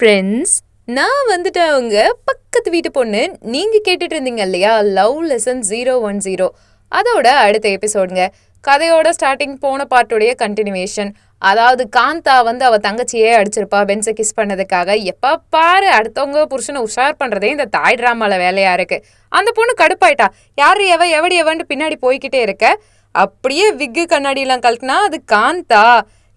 Friends நான் வந்துட்டு அவங்க பக்கத்து வீட்டு பொண்ணு நீங்கள் கேட்டுட்டு இருந்தீங்க இல்லையா? Love lesson zero one zero அதோட அடுத்த எபிசோடுங்க கதையோட ஸ்டார்டிங் போன பாட்டுடைய கண்டினியூவேஷன் அதாவது காந்தா வந்து அவள் தங்கச்சியே அடிச்சிருப்பா பென்ஸை கிஸ் பண்ணதுக்காக. எப்போ பாரு அடுத்தவங்க புருஷனை உஷார் பண்ணுறதே இந்த தாய் ட்ராமாவில் வேலையாக இருக்குது அந்த பொண்ணு கடுப்பாயிட்டா. யாரு எவ எவடி எவன்ட்டு பின்னாடி போய்கிட்டே இருக்க? அப்படியே விக்கு கண்ணாடியெல்லாம் கழட்டினா அது காந்தா.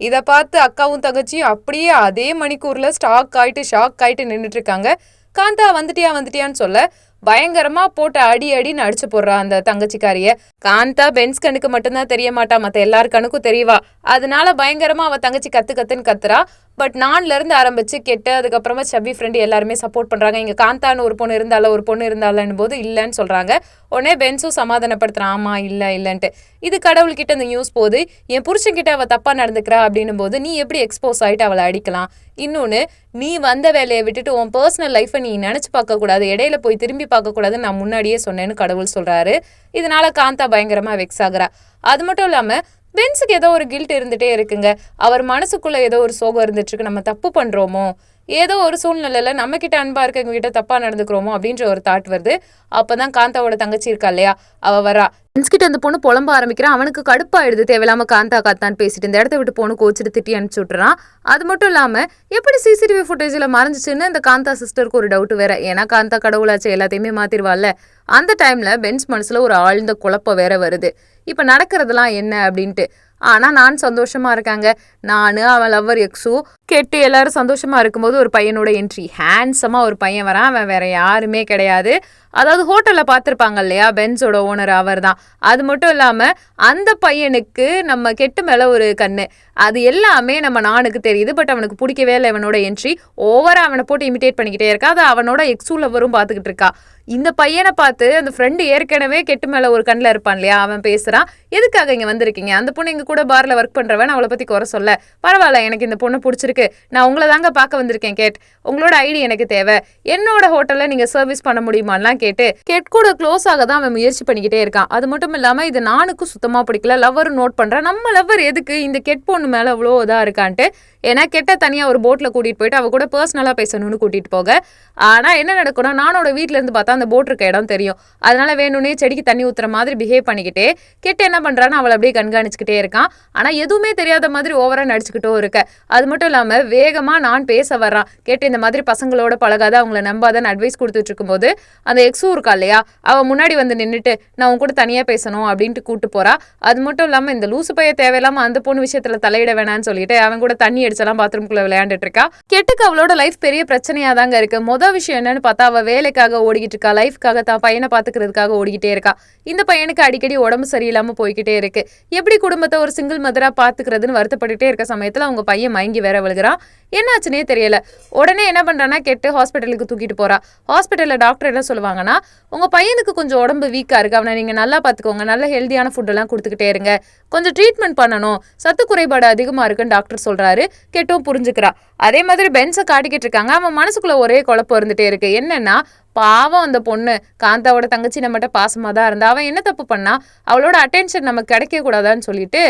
இதை பார்த்து அக்காவும் தங்கச்சியும் அப்படியே அதே மணிக்கூர்ல ஸ்டாக் ஆயிட்டு ஷாக் ஆயிட்டு நின்றுட்டு இருக்காங்க காந்தா வந்துட்டியா வந்துட்டியான்னு சொல்ல பயங்கரமா போட்டு அடி அடின்னு அடிச்சு போடுறா அந்த தங்கச்சிக்காரிய. காந்தா பென்ஸ் கண்ணுக்கு மட்டும்தான் தெரிய மாட்டா மத்த எல்லார் கண்ணுக்கும் தெரியவா. அதனால பயங்கரமா அவ தங்கச்சி கத்து கத்துன்னு கத்துறா. பட் நான்லேருந்து ஆரம்பித்து கெட்டு அதுக்கப்புறமா சபி ஃப்ரெண்டு எல்லாருமே சப்போர்ட் பண்ணுறாங்க இங்கே காந்தான்னு ஒரு பொண்ணு இருந்தால ஒரு பொண்ணு இருந்தாலும் போது இல்லைன்னு சொல்கிறாங்க உடனே பென்ஸும் சமாதானப்படுத்துகிறான் ஆமாம் இல்லை இல்லைன்ட்டு. இது கடவுள்கிட்ட இந்த நியூஸ் போது என் புருஷன் அவள் தப்பாக நடந்துக்கிறா அப்படின்னும் போது நீ எப்படி எக்ஸ்போஸ் ஆகிட்டு அவளை அடிக்கலாம்? இன்னொன்று நீ வந்த வேலையை விட்டுட்டு உன் பர்சனல் லைஃப்பை நீ நினச்சி பார்க்கக்கூடாது. இடையில போய் திரும்பி பார்க்கக்கூடாதுன்னு நான் முன்னாடியே சொன்னேன்னு கடவுள் சொல்கிறாரு இதனால காந்தா பயங்கரமாக வெக்ஸ் ஆகுறா. அது மட்டும் இல்லாமல் பென்ஸுக்கு ஏதோ ஒரு கில்ட் இருந்துகிட்டே இருக்குங்க. அவர் மனசுக்குள்ளே ஏதோ ஒரு சோகம் இருந்துட்டுருக்கு. நம்ம தப்பு பண்ணுறோமோ ஏதோ ஒரு சூழ்நிலையில் நம்மக்கிட்ட அன்பாக அன்பா இருக்கவங்க கிட்ட நடந்துக்கிறோமோ? அப்படின்ற ஒரு தாட் வருது. அப்போ தான் காந்தாவோட தங்கச்சி இருக்கா இல்லையா? அவள் வரா. பென்ஸ் கிட்ட அந்த பொண்ணு புலம்ப ஆரம்பிக்கிறான் அவனுக்கு கடுப்பாயிடுது. தேவையில்லாம காந்தா காத்தான்னு பேசிட்டு இந்த இடத்த விட்டு பொண்ணு கோச்சிட்டு திட்டி அனுப்பிச்சு விட்டுறான். அது மட்டும் இல்லாமல் எப்படி சிசிடிவி ஃபுட்டேஜில் மறைஞ்சிச்சுன்னு இந்த காந்தா சிஸ்டருக்கு ஒரு டவுட் வேற. ஏன்னா காந்தா கடவுளாச்சு எல்லாத்தையுமே மாத்திருவாள்ல அந்த டைமில் பென்ஸ் மனசில் ஒரு ஆழ்ந்த குழப்பம் வேற வருது. இப்போ நடக்கிறதுலாம் என்ன அப்படின்ட்டு. ஆனால் நான் சந்தோஷமாக இருக்காங்க. நான் அவன் லவ்வர் எக்ஸு கெட்டு எல்லாரும் சந்தோஷமாக இருக்கும்போது ஒரு பையனோட என்ட்ரி ஹேண்ட்ஸமாக ஒரு பையன் வரான். அவன் வேற யாருமே கிடையாது. அதாவது ஹோட்டலில் பார்த்துருப்பாங்க இல்லையா? பென்ஸோட ஓனர் அவர் தான் அது மட்டும் இல்லாமல் அந்த பையனுக்கு நம்ம கெட்டு மேலே ஒரு கண்ணு. அது எல்லாமே நம்ம நானுக்கு தெரியுது. பட் அவனுக்கு பிடிக்கவே இல்லை இவனோட என்ட்ரி ஓவராக அவனை போட்டு இமிடேட் பண்ணிக்கிட்டே இருக்கா. அது அவனோட எக்ஸு லவ்வரும் பார்த்துக்கிட்டு இருக்கா. இந்த பையனை பார்த்து அந்த ஃப்ரெண்டு ஏற்கனவே கெட்டு மேலே ஒரு கண்ணில் இருப்பான் இல்லையா? அவன் பேசுகிறான் எதுக்காக இங்கே வந்திருக்கீங்க? அந்த பொண்ணு எங்கள் கூட பார்ல ஒர்க் பண்ணுறவன் அவளை பற்றி குறை சொல்ல. பரவாயில்ல எனக்கு இந்த பொண்ணு பிடிச்சிருக்கு. நான் உங்களை தாங்க பார்க்க வந்திருக்கேன் கேட். உங்களோட ஐடி எனக்கு தேவை. என்னோட ஹோட்டலில் நீங்கள் சர்வீஸ் பண்ண முடியுமான்லாம் கேட்டு கெட் கூட க்ளோஸ் ஆக தான் அவன் முயற்சி பண்ணிக்கிட்டே இருக்கான். அது மட்டும் இல்லாமல் இது நானுக்கும் சுத்தமாக பிடிக்கல. லவ்வர் நோட் பண்ணுறேன் நம்ம லவ்வர் எதுக்கு இந்த கெட் பொண்ணு மேலே அவ்வளோ இதாக இருக்கான்ட்டு? ஏன்னா கெட்ட தனியாக ஒரு போட்டில் கூட்டிகிட்டு போயிட்டு அவள் கூட பர்சனலாக பேசணும்னு கூட்டிகிட்டு போக. ஆனால் என்ன நடக்கும்னா நானோட வீட்டிலேருந்து பார்த்தா பார்த்தா அந்த போட் இருக்க இடம் தெரியும். அதனால வேணும்னே செடிக்கு தண்ணி ஊத்துற மாதிரி பிஹேவ் பண்ணிக்கிட்டே கெட்ட என்ன பண்றான்னு அவளை அப்படியே கண்காணிச்சுக்கிட்டே இருக்கான். ஆனா எதுவுமே தெரியாத மாதிரி ஓவரா நடிச்சுக்கிட்டும் இருக்க. அது மட்டும் இல்லாம வேகமா நான் பேச வர்றான். கேட்டு இந்த மாதிரி பசங்களோட பழகாத அவங்கள நம்பாதன்னு அட்வைஸ் கொடுத்துட்டு இருக்கும்போது அந்த எக்ஸு இருக்கா இல்லையா அவ முன்னாடி வந்து நின்னுட்டு நான் உன் கூட தனியா பேசணும் அப்படின்ட்டு கூட்டு போறா. அது மட்டும் இல்லாம இந்த லூசு பைய தேவையில்லாம அந்த பொண்ணு விஷயத்துல தலையிட வேணாம்னு சொல்லிட்டு அவன் கூட தண்ணி அடிச்செல்லாம் பாத்ரூம்குள்ள விளையாண்டுட்டு இருக்கா. கெட்டுக்கு அவளோட லைஃப் பெரிய பிரச்சனையா தாங்க இருக்கு. மொதல் விஷயம் என்னன்னு பார்த்தா அவ வேலைக்காக ஓடிக்கிட்டு இருக்கா? லைஃப்காக தான் பையனை பாத்துக்கிறதுக்காக ஓடிக்கிட்டே இருக்கா. இந்த பையனுக்கு அடிக்கடி உடம்பு சரியில்லாம போய்கிட்டே இருக்கு. எப்படி குடும்பத்தை ஒரு சிங்கிள் மதராக பார்த்துக்கிறதுன்னு வருத்தப்பட்டுட்டே இருக்க சமயத்துல அவங்க பையன் மயங்கி வேற விழுகிறான். என்னாச்சுனே தெரியல. உடனே என்ன பண்ணுறான்னா கெட்டு ஹாஸ்பிட்டலுக்கு தூக்கிட்டு போகிறா ஹாஸ்பிட்டலில் டாக்டர் என்ன சொல்லுவாங்கன்னா உங்கள் பையனுக்கு கொஞ்சம் உடம்பு வீக்காக இருக்குது அவனை நீங்கள் நல்லா பார்த்துக்கோங்க. நல்ல ஹெல்தியான ஃபுட்டெல்லாம் கொடுத்துக்கிட்டே இருங்க. கொஞ்சம் ட்ரீட்மெண்ட் பண்ணணும். சத்து குறைபாடு அதிகமாக இருக்குன்னு டாக்டர் சொல்கிறாரு கெட்டும் புரிஞ்சுக்கிறா. அதே மாதிரி பென்ஸை காட்டிக்கிட்டு இருக்காங்க. அவன் மனசுக்குள்ளே ஒரே குழப்பம் இருந்துகிட்டே இருக்கு. என்னென்னா பாவம் அந்த பொண்ணு. காந்தாவோட தங்கச்சி நம்மகிட்ட பாசமாக தான் இருந்தா. அவன் என்ன தப்பு பண்ணா? அவளோட அட்டென்ஷன் நமக்கு கிடைக்க கூடாதான்னு சொல்லிட்டு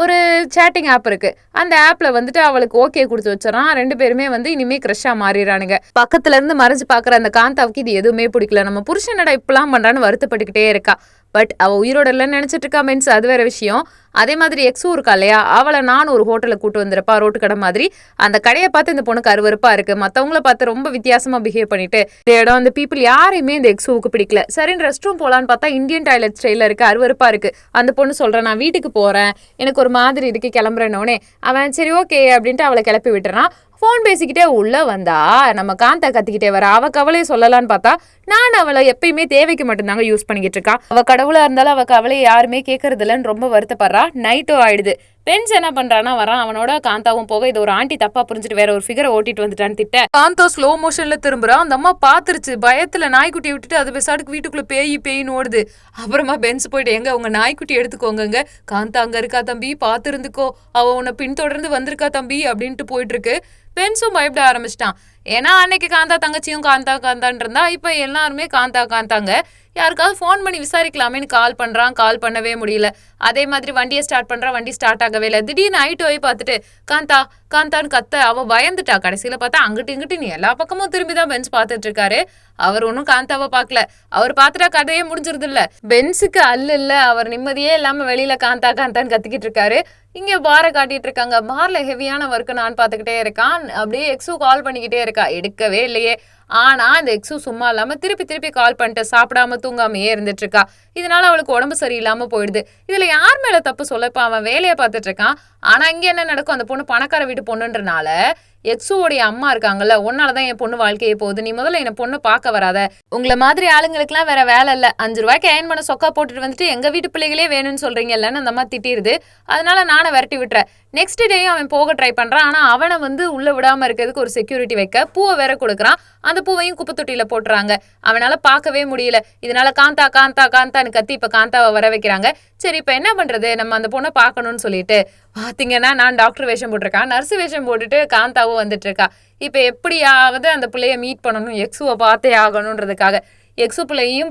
ஒரு சேட்டிங் ஆப் இருக்கு. அந்த ஆப்ல வந்துட்டு அவளுக்கு ஓகே கொடுத்து வச்சிடறான். ரெண்டு பேருமே வந்து இனிமே கிரஷா மாறிடுறானுங்க. பக்கத்துல இருந்து மறைஞ்சு பாக்குற அந்த காந்தாவுக்கு இது எதுவுமே பிடிக்கல. நம்ம புருஷனடா இப்பெல்லாம் பண்றான்னு வருத்தப்பட்டுக்கிட்டே இருக்கா. பட் அவள் உயிரோட இல்லைன்னு நினச்சிட்டு இருக்கா மீன்ஸ் அது வேற விஷயம். அதே மாதிரி எக்ஸும் இருக்கா இல்லையா? அவளை நான் ஒரு ஹோட்டலில் கூட்டு வந்திருப்பா ரோட்டு கடை மாதிரி. அந்த கடையை பார்த்து இந்த பொண்ணுக்கு அருவறுப்பாக இருக்கு. மற்றவங்கள பார்த்து ரொம்ப வித்தியாசமாக பிஹேவ் பண்ணிட்டு இந்த இடம் அந்த பீப்புள் யாரையுமே இந்த எக்ஸுவுக்கு பிடிக்கல. சரின்னு ரெஸ்ட் ரூம் போகலான்னு பார்த்தா இந்தியன் டாய்லெட் ஸ்டைலில் இருக்கு. அருவறுப்பாக இருக்கு. அந்த பொண்ணு சொல்கிறேன் நான் வீட்டுக்கு போகிறேன் எனக்கு ஒரு மாதிரி இருக்கு. கிளம்புறேன்னோடனே அவன் சரி ஓகே அப்படின்ட்டு அவளை கிளப்பி விட்டுறான். ஃபோன் பேசிக்கிட்டே உள்ள வந்தா நம்ம காந்தா கத்திக்கிட்டே வர. அவ கவலையை சொல்லலான்னு பார்த்தா நான் அவளை எப்பயுமே தேவைக்கு மட்டும்தாங்க யூஸ் பண்ணிக்கிட்டு இருக்கா. அவ கடவுளா இருந்தாலும் அவ கவலையை யாருமே கேட்கறது இல்லைன்னு ரொம்ப வருத்தப்படுறா. நைட்டும் ஆயிடுது. பென்ஸ் என்ன பண்றானா வரான். அவனோட காந்தாவும் போக இது ஒரு ஆண்டி தப்பா புரிஞ்சுட்டு வேற ஒரு ஃபிகரை ஓட்டிட்டு வந்துட்டான்னு திட்ட. காந்தா ஸ்லோ மோஷன்ல திரும்புறா. அந்த அம்மா பாத்துருச்சு பயத்துல நாய்க்குட்டி விட்டுட்டு அது பெசாடுக்கு வீட்டுக்குள்ள பேய் பேயின்னு ஓடுது. அப்புறமா பென்ஸ் போயிட்டு எங்க உங்க நாய்க்குட்டி எடுத்துக்கோங்க காந்தா அங்க இருக்கா தம்பி? பாத்து இருந்துக்கோ அவ உன்னை பின்தொடர்ந்து வந்திருக்கா தம்பி? அப்படின்ட்டு போயிட்டு இருக்கு. பென்ஸும் பயப்பட ஆரம்பிச்சிட்டான். ஏன்னா அன்னைக்கு காந்தா தங்கச்சியும் காந்தா காந்தான் இருந்தா இப்போ எல்லாருமே காந்தா காந்தாங்க. யாருக்காவது ஃபோன் பண்ணி விசாரிக்கலாமேன்னு கால் பண்ணுறான் கால் பண்ணவே முடியல. அதே மாதிரி வண்டியை ஸ்டார்ட் பண்ணுறான் வண்டி ஸ்டார்ட் ஆகவே இல்லை. திடீர்னு நைட்டு போய் பார்த்துட்டு காந்தா காந்தான்னு கத்த. அவ பயந்துட்டா. கடைசியில் பார்த்தா அங்கிட்டு இங்கிட்டு நீ எல்லா பக்கமும் திரும்பி தான் பென்ஸ் பார்த்துட்டு இருக்காரு. அவர் ஒன்றும் காந்தாவை பார்க்கல அவர் பார்த்துட்டா கதையே முடிஞ்சிருது இல்ல பென்ஸுக்கு அல்ல இல்ல. அவர் நிம்மதியே இல்லாம வெளியில காந்தா காந்தான்னு கத்திக்கிட்டு இருக்காரு. இங்க பாரை காட்டிட்டு இருக்காங்க. பார்ல ஹெவியான ஒர்க்கு நான் பார்த்துக்கிட்டே இருக்கான். அப்படியே எக்ஸு கால் பண்ணிக்கிட்டே இருக்கா. எடுக்கவே இல்லையே. ஆனால் அந்த எக்ஸு சும்மா இல்லாமல் திருப்பி திருப்பி கால் பண்ணிட்டு சாப்பிடாம தூங்காமையே இருந்துட்டு இருக்கா இதனால அவளுக்கு உடம்பு சரியில்லாமல் போயிடுது. இதில் யார் மேலே தப்பு சொல்ல அவன் வேலையை பார்த்துட்டு இருக்கான் இங்கே என்ன நடக்கும்? அந்த பொண்ணு பணக்கார வீட்டு பொண்ணுன்றனால எக்ஸுவோடைய அம்மா இருக்காங்கல்ல உன்னால தான் என் பொண்ணு வாழ்க்கையே போகுது. நீ முதல்ல என்ன பொண்ணு பார்க்க வராத. உங்களை மாதிரி ஆளுங்களுக்குலாம் வேற வேலை இல்லை. அஞ்சு ரூபாய்க்கு அயன் பண்ண சொக்கா போட்டுட்டு வந்துட்டு எங்க வீட்டு பிள்ளைகளே வேணும்னு சொல்றீங்கல்லன்னு அந்த அம்மா திட்டிருது அதனால நானே விரட்டி விட்டுறேன். நெக்ஸ்ட் டேயும் அவன் போக ட்ரை பண்றான். ஆனா அவனை வந்து உள்ள விடாம இருக்கிறதுக்கு ஒரு செக்யூரிட்டி வைக்க பூவை வேற கொடுக்குறான். அந்த பூவையும் குப்பை தொட்டியில போட்டுறாங்க. அவனால பார்க்கவே முடியல. இதனால காந்தா காந்தா காந்தான்னு கத்தி இப்ப காந்தாவை வர வைக்கிறாங்க. சரி இப்ப என்ன பண்றது? நம்ம அந்த பொண்ணை பார்க்கணும்னு சொல்லிட்டு. பாத்தீங்கன்னா நான் டாக்டர் வேஷம் போட்டிருக்கேன். நர்ஸ் வேஷம் போட்டுட்டு காந்தாவும் வந்துட்டு இருக்கா. இப்ப எப்படியாவது அந்த பிள்ளைய மீட் பண்ணணும் எக்ஸுவை பார்த்தே ஆகணுன்றதுக்காக எக்ஸு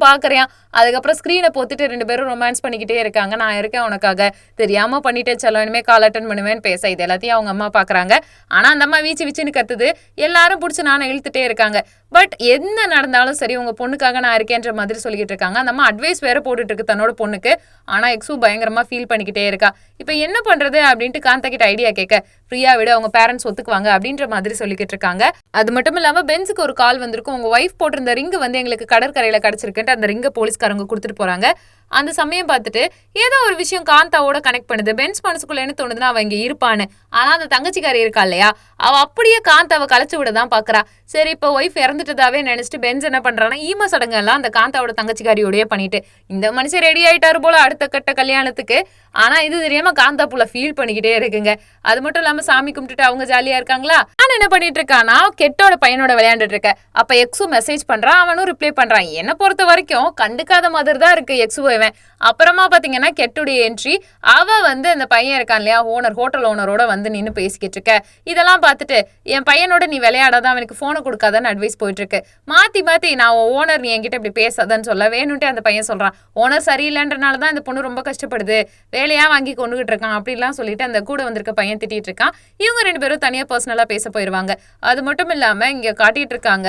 பார்க்குறேன் அதுக்கப்புறம் ஸ்க்ரீனை போத்துட்டு ரெண்டு பேரும் ரொமான்ஸ் பண்ணிக்கிட்டே இருக்காங்க. நான் இருக்கேன் உனக்காக. தெரியாமல் பண்ணிட்டேன் செல்லம். இனிமேல் கால் அட்டன் பண்ணுவேன்னு பேச. இது எல்லாத்தையும் அவங்க அம்மா பார்க்குறாங்க ஆனால் அந்த அம்மா வீச்சு வீச்சுன்னு கத்துது. எல்லாரும் பிடிச்சி நானும் இழுத்துட்டே இருக்காங்க. பட் என்ன நடந்தாலும் சரி உங்கள் பொண்ணுக்காக நான் இருக்கேன்ற மாதிரி சொல்லிக்கிட்டு இருக்காங்க. அந்த அம்மா அட்வைஸ் வேற போட்டுட்டு இருக்கு தன்னோட பொண்ணுக்கு. ஆனால் எக்ஸு பயங்கரமாக ஃபீல் பண்ணிக்கிட்டே இருக்கா. இப்போ என்ன பண்ணுறது அப்படின்ட்டு காந்தா கிட்ட ஐடியா கேட்க ஃப்ரீயாக விட அவங்க பேரண்ட்ஸ் ஒத்துக்குவாங்க அப்படின்ற மாதிரி சொல்லிக்கிட்டு இருக்காங்க. அது மட்டும் இல்லாமல் பென்ஸுக்கு ஒரு கால் வந்திருக்கும். உங்கள் ஒய்ஃப் போட்டிருந்த ரிங்கு வந்து எங்களுக்கு கடற்கரையில் கிடச்சிருக்குன்ட்டு அந்த ரிங்கை போலீஸ்காரங்க கொடுத்துட்டு போகிறாங்க அந்த சமயம் பார்த்துட்டு ஏதோ ஒரு விஷயம் காந்தாவோட கனெக்ட் பண்ணுது. பென்ஸ் மனசுக்குள்ள என்ன தோணுதுன்னா அவ இங்க இருப்பான்னு. ஆனால் அந்த தங்கச்சிக்காரி இருக்கா இல்லையா? அவள் அப்படியே காந்தாவை கலைச்சு விட தான் பார்க்குறா சரி இப்போ ஒய்ஃப் இறந்துட்டதாவே நினச்சிட்டு பென்ஸ் என்ன பண்ணுறான்னா ஈம சடங்கெல்லாம் அந்த காந்தாவோட தங்கச்சிக்காரியோடய பண்ணிட்டு இந்த மனுஷன் ரெடி ஆயிட்டாரு போல அடுத்த கட்ட கல்யாணத்துக்கு. ஆனால் இது தெரியாமல் காந்தா புள்ள ஃபீல் பண்ணிக்கிட்டே இருக்குங்க. அது மட்டும் இல்லாமல் சாமி கும்பிட்டுட்டு அவங்க ஜாலியாக இருக்காங்களா? ஆனால் என்ன பண்ணிட்டு இருக்கானா கெட்டோட பையனோட விளையாண்டுட்டு இருக்க அப்போ எக்ஸும் மெசேஜ் பண்ணுறான் அவனும் ரிப்ளை பண்ணுறான் என்னை பொறுத்த வரைக்கும் கண்டுக்காத மாதிரி தான் இருக்குது எக்ஸுவை இவன் அப்புறமா பாத்தீங்கன்னா கெட்டுடைய என்ட்ரி அவ வந்து அந்த பையன் இருக்கான் இல்லையா ஓனர் ஹோட்டல் ஓனரோட வந்து நின்று பேசிக்கிட்டு இருக்க. இதெல்லாம் பார்த்துட்டு என் பையனோட நீ விளையாடாத அவனுக்கு ஃபோனை கொடுக்காதன்னு அட்வைஸ் போயிட்டு இருக்கு. மாத்தி மாத்தி நான் ஓனர் நீ என்கிட்ட இப்படி பேசாதன்னு சொல்ல வேணும்ட்டு அந்த பையன் சொல்றான். ஓனர் சரியில்லைன்றனால தான் இந்த பொண்ணு ரொம்ப கஷ்டப்படுது. வேலையா வாங்கி கொண்டுகிட்டு இருக்கான் அப்படிலாம் சொல்லிட்டு அந்த கூட வந்திருக்க பையன் திட்டிட்டு இருக்கான். இவங்க ரெண்டு பேரும் தனியா பர்சனலா பேச போயிருவாங்க. அது மட்டும் இல்லாம இங்க காட்டிட்டு இருக்காங்க